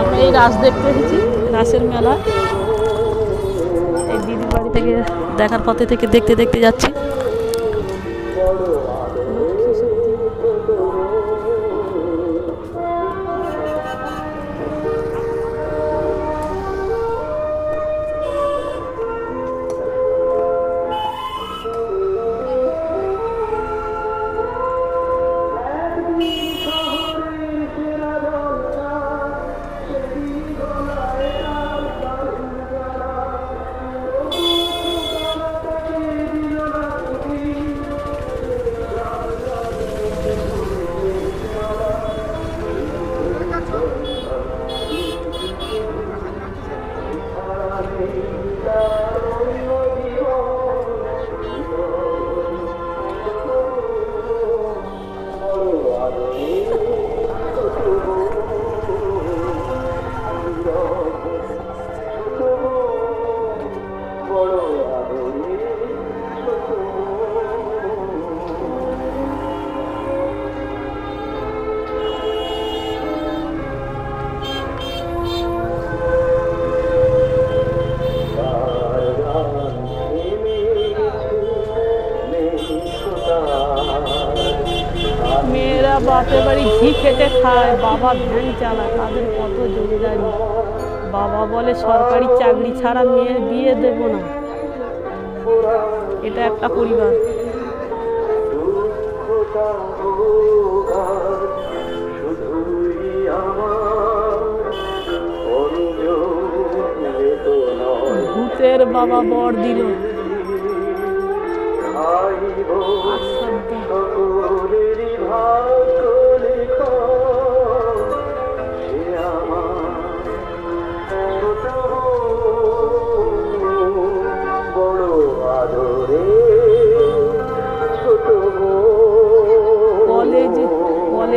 আমরা এই রাস দেখতে এসেছি, রাসের মেলা। এই দিদির বাড়ি থেকে দেখার পথে থেকে দেখতে দেখতে যাচ্ছি। বাপের বাড়ি ঘি খেটে খায়, বাবা ভ্যান চালায় তাদের কত জমিদারি। বাবা বলে, সরকারি চাকরি ছাড়া মেয়ের বিয়ে দেব না। এটা একটা পরিবার। ভূতের বাবা বর দিল।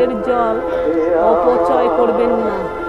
কলেজ কলের জল অপচয় করবেন না।